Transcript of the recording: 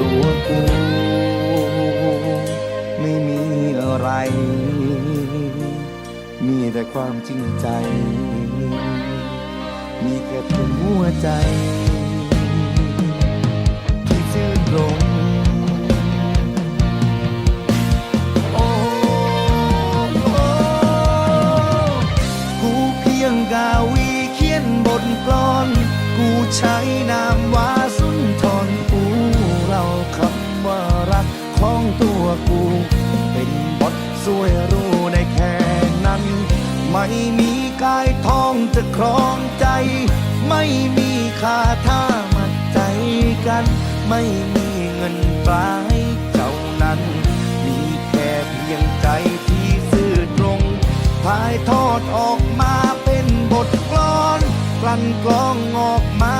ตัวกู ไม่มีอะไร มีแต่ความจริงใจ มีแค่เพียงหัวใจ ที่ซื่อตรงโอ้โอกูเพียงกาวีเขียนบทกลอน กูใช้นา ไม่มีกายทองจะครองใจ ไม่มีคาท่ามัดใจกัน ไม่มีเงินปลายเจ้านั้น มีแค่เพียงใจที่ซื่อตรงถ่ายทอดออกมาเป็นบทกลอน กลั่นกรองออกมา